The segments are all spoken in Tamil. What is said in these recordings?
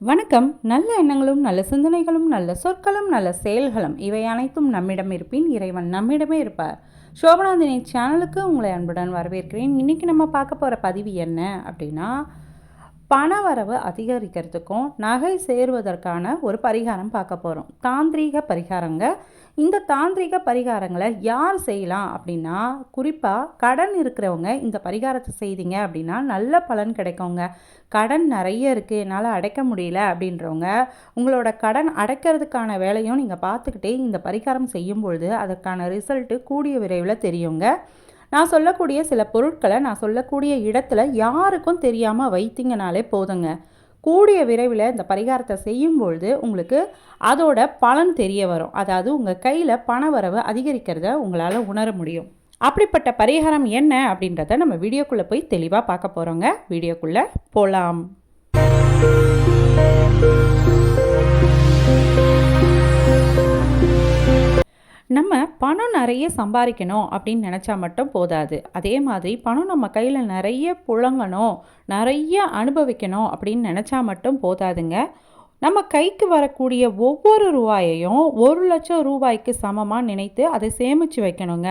வணக்கம். நல்ல எண்ணங்களும் நல்ல சிந்தனைகளும் நல்ல சொற்களும் நல்ல செயல்களும் இவை அனைத்தும் நம்மிடம் இருப்பின் இறைவன் நம்மிடமே இருப்பார். சோபனாந்தினி சேனலுக்கு உங்களை அன்புடன் வரவேற்கிறேன். இன்றைக்கி நம்ம பார்க்க போகிற பதிவு என்ன அப்படின்னா பணவரவு அதிகரிக்கிறதுக்கும் நகை சேருவதற்கான ஒரு பரிகாரம் பார்க்க போகிறோம் தாந்திரீக பரிகாரங்க. இந்த தாந்திரீக பரிகாரங்களை யார் செய்யலாம் அப்படின்னா குறிப்பாக கடன் இருக்கிறவங்க இந்த பரிகாரத்தை செய்தீங்க அப்படின்னா நல்ல பலன் கிடைக்குங்க. கடன் நிறைய இருக்குது என்னால் அடைக்க முடியல அப்படின்றவங்க உங்களோட கடன் அடைக்கிறதுக்கான வேலையும் நீங்கள் பார்த்துக்கிட்டே இந்த பரிகாரம் செய்யும் பொழுது அதற்கான ரிசல்ட்டு கூடிய விரைவில் தெரியுங்க. நான் சொல்லக்கூடிய சில பொருட்களை நான் சொல்லக்கூடிய இடத்துல யாருக்கும் தெரியாமல் வைத்தீங்கனாலே போதுங்க. கூடிய விரைவில் இந்த பரிகாரத்தை செய்யும் பொழுது உங்களுக்கு அதோட பலன் தெரிய வரும். அதாவது உங்கள் கையில் பண வரவு அதிகரிக்கிறத உங்களால் உணர முடியும். அப்படிப்பட்ட பரிகாரம் என்ன அப்படின்றத நம்ம வீடியோக்குள்ளே போய் தெளிவாக பார்க்க போகிறோங்க வீடியோக்குள்ளே போகலாம் நம்ம பணம் நிறைய சம்பாதிக்கணும் அப்படின்னு நினச்சா மட்டும் போதாது. அதே மாதிரி பணம் நம்ம கையில் நிறைய புழங்கணும் நிறைய அனுபவிக்கணும் அப்படின்னு நினச்சா மட்டும் போதாதுங்க. நம்ம கைக்கு வரக்கூடிய ஒவ்வொரு ரூபாயையும் ஒரு லட்சம் ரூபாய்க்கு சமமாக நினைத்து அதை சேமித்து வைக்கணுங்க.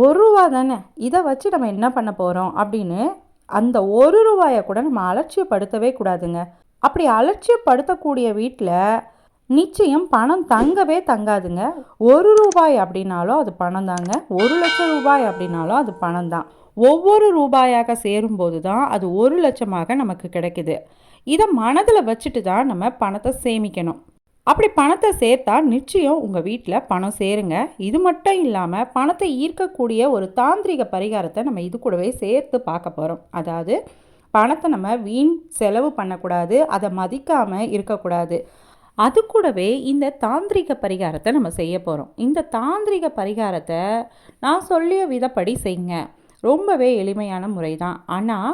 ஒரு ரூபா தானே இதை வச்சு நம்ம என்ன பண்ண போகிறோம் அப்படின்னு அந்த ஒரு ரூபாயை கூட நம்ம அலட்சியப்படுத்தவே கூடாதுங்க. அப்படி அலட்சியப்படுத்தக்கூடிய வீட்டில் நிச்சயம் பணம் தங்கவே தங்காதுங்க. ஒரு ரூபாய் அப்படின்னாலும் அது பணம் தாங்க. ஒரு லட்சம் ரூபாய் அப்படின்னாலும் அது பணம் தான். ஒவ்வொரு ரூபாயாக சேரும்போது தான் அது ஒரு லட்சமாக நமக்கு கிடைக்குது. இதை மனதில் வச்சுட்டு தான் நம்ம பணத்தை சேமிக்கணும். அப்படி பணத்தை சேர்த்தா நிச்சயம் உங்கள் வீட்டில் பணம் சேருங்க. இது மட்டும் இல்லாமல் பணத்தை ஈர்க்கக்கூடிய ஒரு தாந்திரிக பரிகாரத்தை நம்ம இது கூடவே சேர்த்து பார்க்க போகிறோம் அதாவது பணத்தை நம்ம வீண் செலவு பண்ணக்கூடாது அதை மதிக்காமல் இருக்கக்கூடாது. அது கூடவே இந்த தாந்திரிக பரிகாரத்தை நம்ம செய்ய போகிறோம் இந்த தாந்திரிக பரிகாரத்தை நான் சொல்லிய விதப்படி செய்யுங்க. ரொம்பவே எளிமையான முறை தான் ஆனால்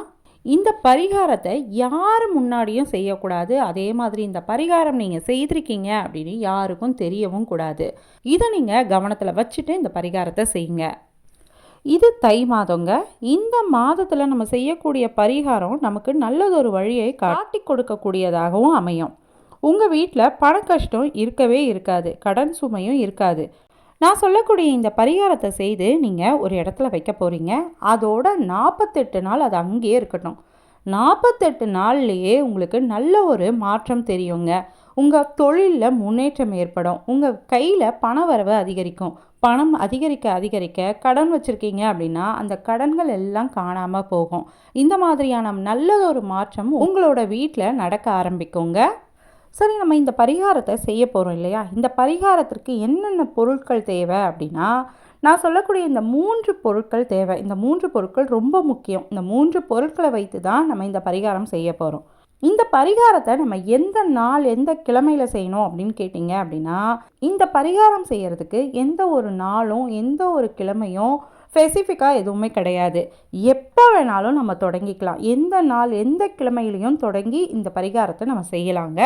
இந்த பரிகாரத்தை யார் முன்னாடியும் செய்யக்கூடாது. அதே மாதிரி இந்த பரிகாரம் நீங்கள் செய்திருக்கீங்க அப்படின்னு யாருக்கும் தெரியவும் கூடாது. இதை நீங்கள் கவனத்தில் வச்சுட்டு இந்த பரிகாரத்தை செய்யுங்க. இது தை மாதங்க. இந்த மாதத்தில் நம்ம செய்யக்கூடிய பரிகாரம் நமக்கு நல்லதொரு வழியை காட்டி கொடுக்கக்கூடியதாகவும் அமையும். உங்கள் வீட்டில் பண கஷ்டம் இருக்கவே இருக்காது கடன் சுமையும் இருக்காது. நான் சொல்லக்கூடிய இந்த பரிகாரத்தை செய்து நீங்கள் ஒரு இடத்துல வைக்க போகிறீங்க அதோட நாற்பத்தெட்டு நாள் அது அங்கேயே இருக்கட்டும். நாற்பத்தெட்டு நாள்லேயே உங்களுக்கு நல்ல ஒரு மாற்றம் தெரியுங்க. உங்கள் தொழிலில் முன்னேற்றம் ஏற்படும். உங்கள் கையில் பண வரவு அதிகரிக்கும். பணம் அதிகரிக்க அதிகரிக்க கடன் வச்சுருக்கீங்க அப்படின்னா அந்த கடன்கள் எல்லாம் காணாமல் போகும். இந்த மாதிரியான நல்ல ஒரு மாற்றம் உங்களோட வீட்டில் நடக்க ஆரம்பிக்குங்க. சரி நம்ம இந்த பரிகாரத்தை செய்ய போகிறோம் இல்லையா? இந்த பரிகாரத்திற்கு என்னென்ன பொருட்கள் தேவை அப்படின்னா நான் சொல்லக்கூடிய இந்த மூன்று பொருட்கள் தேவை. இந்த மூன்று பொருட்கள் ரொம்ப முக்கியம். இந்த மூன்று பொருட்களை வைத்து தான் நம்ம இந்த பரிகாரம் செய்ய போகிறோம் இந்த பரிகாரத்தை நம்ம எந்த நாள் எந்த கிழமையில் செய்யணும் அப்படின்னு கேட்டிங்க அப்படின்னா இந்த பரிகாரம் செய்கிறதுக்கு எந்த ஒரு நாளும் எந்த ஒரு கிழமையும் ஸ்பெசிஃபிக்காக எதுவுமே கிடையாது. எப்போ வேணாலும் நம்ம தொடங்கிக்கலாம். எந்த நாள் எந்த கிழமையிலையும் தொடங்கி இந்த பரிகாரத்தை நம்ம செய்யலாங்க.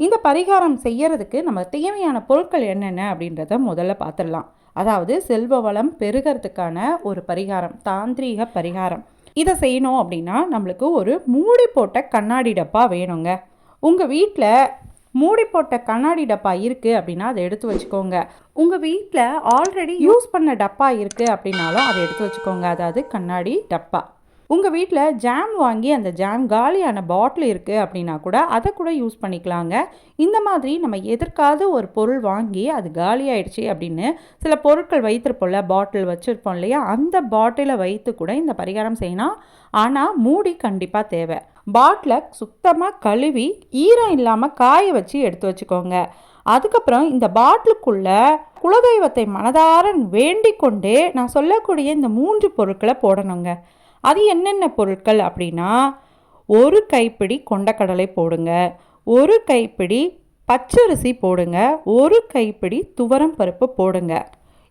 இந்த பரிகாரம் செய்யறதுக்கு நம்ம தேவையான பொருட்கள் என்னென்ன அப்படின்றத முதல்ல பார்த்துடலாம். அதாவது செல்வ வளம் பெருகிறதுக்கான ஒரு பரிகாரம் தாந்திரீக பரிகாரம். இதை செய்யணும் அப்படின்னா நம்மளுக்கு ஒரு மூடி போட்ட கண்ணாடி டப்பா வேணுங்க. உங்கள் வீட்டில் மூடி போட்ட கண்ணாடி டப்பா இருக்குது அப்படின்னா அதை எடுத்து வச்சுக்கோங்க. உங்கள் வீட்டில் ஆல்ரெடி யூஸ் பண்ண டப்பா இருக்குது அப்படின்னாலும் அதை எடுத்து வச்சுக்கோங்க. அதாவது கண்ணாடி டப்பா. உங்கள் வீட்டில் ஜாம் வாங்கி அந்த ஜாம் காலியான பாட்டில் இருக்குது அப்படின்னா கூட அதை கூட யூஸ் பண்ணிக்கலாங்க. இந்த மாதிரி நம்ம எதற்காவது ஒரு பொருள் வாங்கி அது காலி ஆயிடுச்சு அப்படின்னு சில பொருட்கள் வைத்திருப்போம்ல பாட்டில் வச்சுருப்போம் இல்லையா? அந்த பாட்டிலை வைத்து கூட இந்த பரிகாரம் செய்யணும். ஆனால் மூடி கண்டிப்பாக தேவை. பாட்டிலை சுத்தமாக கழுவி ஈரம் இல்லாமல் காய வச்சு எடுத்து வச்சுக்கோங்க. அதுக்கப்புறம் இந்த பாட்டிலுக்குள்ளே குலதெய்வத்தை மனதார வேண்டிக் கொண்டே நான் சொல்லக்கூடிய இந்த மூன்று பொருட்களை போடணுங்க. அது என்னென்ன பொருட்கள் அப்படின்னா ஒரு கைப்பிடி கொண்டக்கடலை போடுங்க. ஒரு கைப்பிடி பச்சரிசி போடுங்க. ஒரு கைப்பிடி துவரம் பருப்பு போடுங்க.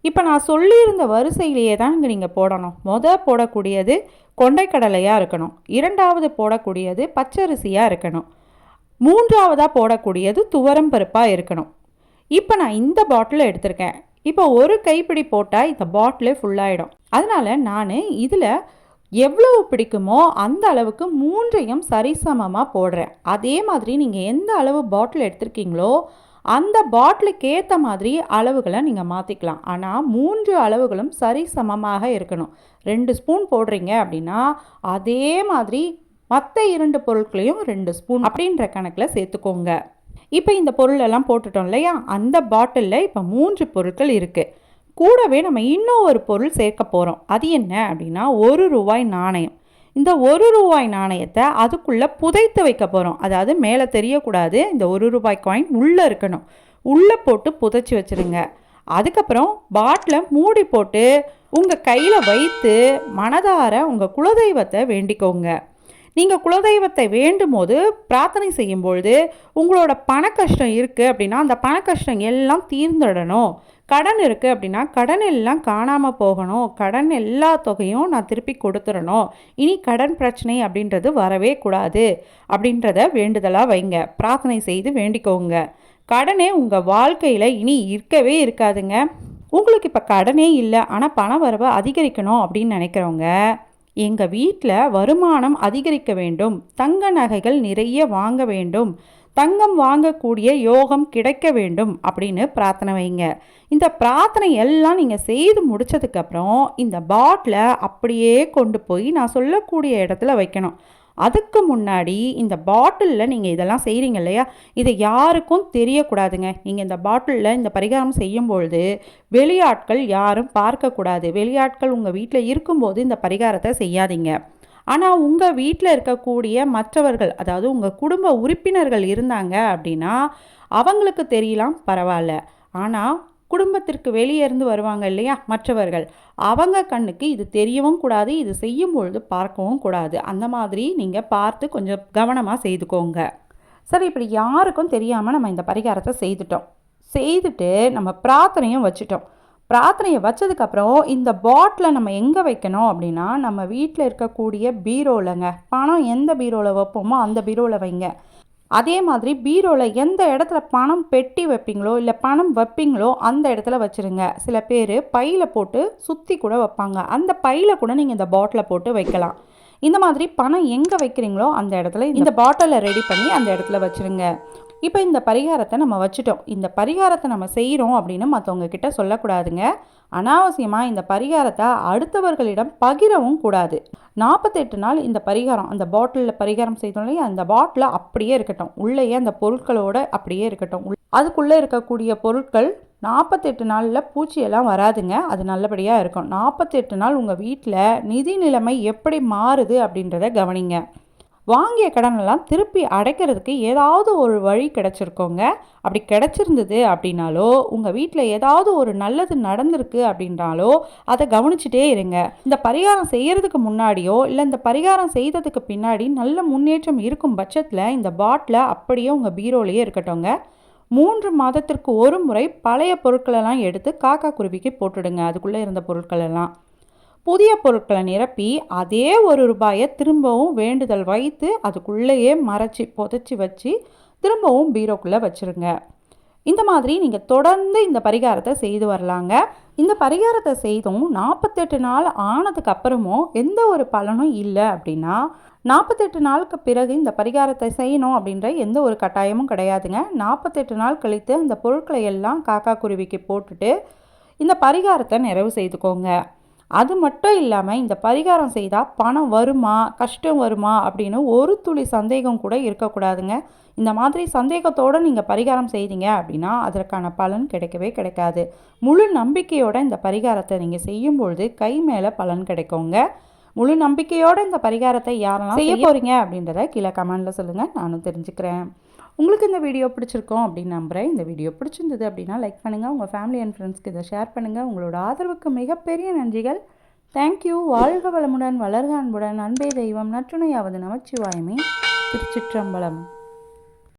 இப்போ நான் சொல்லியிருந்த வரிசையிலேயே தான் இங்கே நீங்கள் போடணும். மொதல் போடக்கூடியது கொண்டைக்கடலையாக இருக்கணும். இரண்டாவது போடக்கூடியது பச்சரிசியாக இருக்கணும். மூன்றாவதாக போடக்கூடியது துவரம் பருப்பாக இருக்கணும். இப்போ நான் இந்த பாட்டில் எடுத்திருக்கேன். இப்போ ஒரு கைப்பிடி போட்டால் இந்த பாட்டிலே ஃபுல்லாகிடும் அதனால் நான் இதில் எவ்வளவு பிடிக்குமோ அந்த அளவுக்கு மூன்றையும் சரிசமமாக போடுறேன். அதே மாதிரி நீங்கள் எந்த அளவு பாட்டில் எடுத்திருக்கீங்களோ அந்த பாட்டிலுக்கு ஏற்ற மாதிரி அளவுகளை நீங்கள் மாற்றிக்கலாம் ஆனால் மூன்று அளவுகளும் சரிசமமாக இருக்கணும். ரெண்டு ஸ்பூன் போடுறீங்க அப்படின்னா அதே மாதிரி மற்ற இரண்டு பொருட்களையும் ரெண்டு ஸ்பூன் அப்படின்ற கணக்கில் சேர்த்துக்கோங்க. இப்போ இந்த பொருளெல்லாம் போட்டுட்டோம் இல்லையா? அந்த பாட்டிலில் இப்போ மூன்று பொருட்கள் இருக்குது கூடவே நம்ம இன்னும் ஒரு பொருள் சேர்க்க போகிறோம் அது என்ன அப்படின்னா ஒரு ரூபாய் நாணயம். இந்த ஒரு ரூபாய் நாணயத்தை அதுக்குள்ளே புதைத்து வைக்க போகிறோம் அதாவது மேலே தெரியக்கூடாது இந்த ஒரு ரூபாய் காயின் உள்ளே இருக்கணும். உள்ளே போட்டு புதைச்சி வச்சுருங்க. அதுக்கப்புறம் பாட்டிலை மூடி போட்டு உங்கள் கையில் வைத்து மனதார உங்கள் குலதெய்வத்தை வேண்டிக்கோங்க. நீங்கள் குலதெய்வத்தை வேண்டும் போது பிரார்த்தனை செய்யும் பொழுது உங்களோட பண கஷ்டம் இருக்குது அப்படின்னா அந்த பண கஷ்டம் எல்லாம் தீர்ந்துடணும். கடன் இருக்குது அப்படின்னா கடன் எல்லாம் காணாமல் போகணும். கடன் எல்லா தொகையும் நான் திருப்பி கொடுத்துடணும் இனி கடன் பிரச்சனை அப்படின்றது வரவே கூடாது அப்படின்றத வேண்டுதலாக வைங்க. பிரார்த்தனை செய்து வேண்டிக்கோங்க. கடனே உங்கள் வாழ்க்கையில் இனி இருக்கவே இருக்காதுங்க. உங்களுக்கு இப்போ கடனே இல்லை ஆனால் பண வரவை அதிகரிக்கணும் அப்படின்னு நினைக்கிறவங்க எங்கள் வீட்டில் வருமானம் அதிகரிக்க வேண்டும். தங்க நகைகள் நிறைய வாங்க வேண்டும். தங்கம் வாங்கக்கூடிய யோகம் கிடைக்க வேண்டும் அப்படின்னு பிரார்த்தனை வைங்க. இந்த பிரார்த்தனை எல்லாம் நீங்கள் செய்து முடித்ததுக்கப்புறம் இந்த பாட்டிலை அப்படியே கொண்டு போய் நான் சொல்லக்கூடிய இடத்துல வைக்கணும். அதுக்கு முன்னாடி இந்த பாட்டிலில் நீங்கள் இதெல்லாம் செய்கிறீங்க இல்லையா? இதை யாருக்கும் தெரியக்கூடாதுங்க. நீங்கள் இந்த பாட்டிலில் இந்த பரிகாரம் செய்யும்பொழுது வெளியாட்கள் யாரும் பார்க்கக்கூடாது. வெளியாட்கள் உங்கள் வீட்டில் இருக்கும்போது இந்த பரிகாரத்தை செய்யாதீங்க. ஆனால் உங்கள் வீட்டில் இருக்கக்கூடிய மற்றவர்கள் அதாவது உங்கள் குடும்ப உறுப்பினர்கள் இருந்தாங்க அப்படின்னா அவங்களுக்கு தெரியலாம் பரவாயில்ல. ஆனால் குடும்பத்திற்கு வெளியே இருந்து வருவாங்க இல்லையா மற்றவர்கள் அவங்க கண்ணுக்கு இது தெரியவும் கூடாது இது செய்யும் பொழுது பார்க்கவும் கூடாது. அந்த மாதிரி நீங்கள் பார்த்து கொஞ்சம் கவனமாக செய்துக்கோங்க. சரி இப்படி யாருக்கும் தெரியாமல் நம்ம இந்த பரிகாரத்தை செய்துட்டோம். செய்துட்டு நம்ம பிரார்த்தனையும் வச்சுட்டோம். பிரார்த்தனையை வச்சதுக்கப்புறம் இந்த பாட்டிலை நம்ம எங்கே வைக்கணும் அப்படின்னா நம்ம வீட்டில் இருக்கக்கூடிய பீரோலங்க. பணம் எந்த பீரோவில் வைப்போமோ அந்த பீரோவில் வைங்க. அதே மாதிரி பீரோவில் எந்த இடத்துல பணம் பெட்டி வைப்பீங்களோ இல்லை பணம் வைப்பீங்களோ அந்த இடத்துல வச்சுருங்க. சில பேர் பையில் போட்டு சுற்றி கூட வைப்பாங்க. அந்த பையில் கூட நீங்கள் இந்த பாட்டிலை போட்டு வைக்கலாம். இந்த மாதிரி பணம் எங்கே வைக்கிறீங்களோ அந்த இடத்துல இந்த பாட்டிலை ரெடி பண்ணி அந்த இடத்துல வச்சுருங்க. இப்போ இந்த பரிகாரத்தை நம்ம வச்சுட்டோம். இந்த பரிகாரத்தை நம்ம செய்கிறோம் அப்படின்னு மற்றவங்க கிட்ட சொல்லக்கூடாதுங்க. அனாவசியமாக இந்த பரிகாரத்தை அடுத்தவர்களிடம் பகிரவும் கூடாது. நாற்பத்தெட்டு நாள் இந்த பரிகாரம் அந்த பாட்டிலில் பரிகாரம் செய்தோம் இல்லையா? அந்த பாட்டில் அப்படியே இருக்கட்டும். உள்ளேயே அந்த பொருட்களோட அப்படியே இருக்கட்டும். அதுக்குள்ளே இருக்கக்கூடிய பொருட்கள் நாற்பத்தெட்டு நாளில் பூச்சியெல்லாம் வராதுங்க. அது நல்லபடியாக இருக்கும். நாற்பத்தெட்டு நாள் உங்கள் வீட்டில் நிதி நிலைமை எப்படி மாறுது அப்படின்றத கவனிங்க. வாங்கிய கடனெல்லாம் திருப்பி அடைக்கிறதுக்கு ஏதாவது ஒரு வழி கிடச்சிருக்கோங்க. அப்படி கிடச்சிருந்தது அப்படின்னாலோ உங்கள் வீட்டில் ஏதாவது ஒரு நல்லது நடந்திருக்கு அப்படின்றாலோ அதை கவனிச்சுட்டே இருங்க. இந்த பரிகாரம் செய்கிறதுக்கு முன்னாடியோ இல்லை இந்த பரிகாரம் செய்ததுக்கு பின்னாடி நல்ல முன்னேற்றம் இருக்கும் பட்சத்தில் இந்த பாட்டில் அப்படியே உங்கள் பீரோலையே இருக்கட்டும்ங்க. மூன்று மாதத்திற்கு ஒரு முறை பழைய பொருட்களெல்லாம் எடுத்து காக்கா குருவிக்கு போட்டுடுங்க. அதுக்குள்ளே இருந்த பொருட்களெல்லாம். புதிய பொருட்களை நிரப்பி அதே ஒரு ரூபாயை திரும்பவும் வேண்டுதல் வைத்து அதுக்குள்ளேயே மறைச்சி புதைச்சி வச்சு திரும்பவும் பீரோக்குள்ளே வச்சுருங்க. இந்த மாதிரி நீங்கள் தொடர்ந்து இந்த பரிகாரத்தை செய்து வரலாங்க. இந்த பரிகாரத்தை செய்தும் நாற்பத்தெட்டு நாள் ஆனதுக்கு அப்புறமும் எந்த ஒரு பலனும் இல்லை அப்படின்னா நாற்பத்தெட்டு நாளுக்கு பிறகு இந்த பரிகாரத்தை செய்யணும் அப்படின்ற எந்த ஒரு கட்டாயமும் கிடையாதுங்க. நாற்பத்தெட்டு நாள் கழித்து அந்த பொருட்களை எல்லாம் காக்கா குருவிக்கு போட்டுட்டு இந்த பரிகாரத்தை நிறைவு செய்துக்கோங்க. அது மட்டும் இல்லாமல் இந்த பரிகாரம் செய்தால் பணம் வருமா கஷ்டம் வருமா அப்படின்னு ஒரு துளி சந்தேகம் கூட இருக்கக்கூடாதுங்க. இந்த மாதிரி சந்தேகத்தோடு நீங்கள் பரிகாரம் செய்தீங்க அப்படின்னா அதற்கான பலன் கிடைக்கவே கிடைக்காது. முழு நம்பிக்கையோடு இந்த பரிகாரத்தை நீங்கள் செய்யும்பொழுது கை மேலே பலன் கிடைக்குங்க. முழு நம்பிக்கையோடு இந்த பரிகாரத்தை யாரெல்லாம் செய்ய போகிறீங்க அப்படின்றத கீழே கமெண்டில் சொல்லுங்கள் நானும் தெரிஞ்சுக்கிறேன். உங்களுக்கு இந்த வீடியோ பிடிச்சிருக்கோம் அப்படின்னு நம்புகிறேன் இந்த வீடியோ பிடிச்சிருந்தது அப்படின்னா லைக் பண்ணுங்கள் உங்கள் ஃபேமிலி அண்ட் ஃப்ரெண்ட்ஸ்க்கு இதை ஷேர் பண்ணுங்கள் உங்களோட ஆதரவுக்கு மிகப்பெரிய நன்றிகள். தேங்க்யூ வாழ்க வளமுடன் வளர்க அன்புடன். அன்பே தெய்வம். நற்றுணையாவது நமச்சிவாயமே. திருச்சிற்றம்பலம்.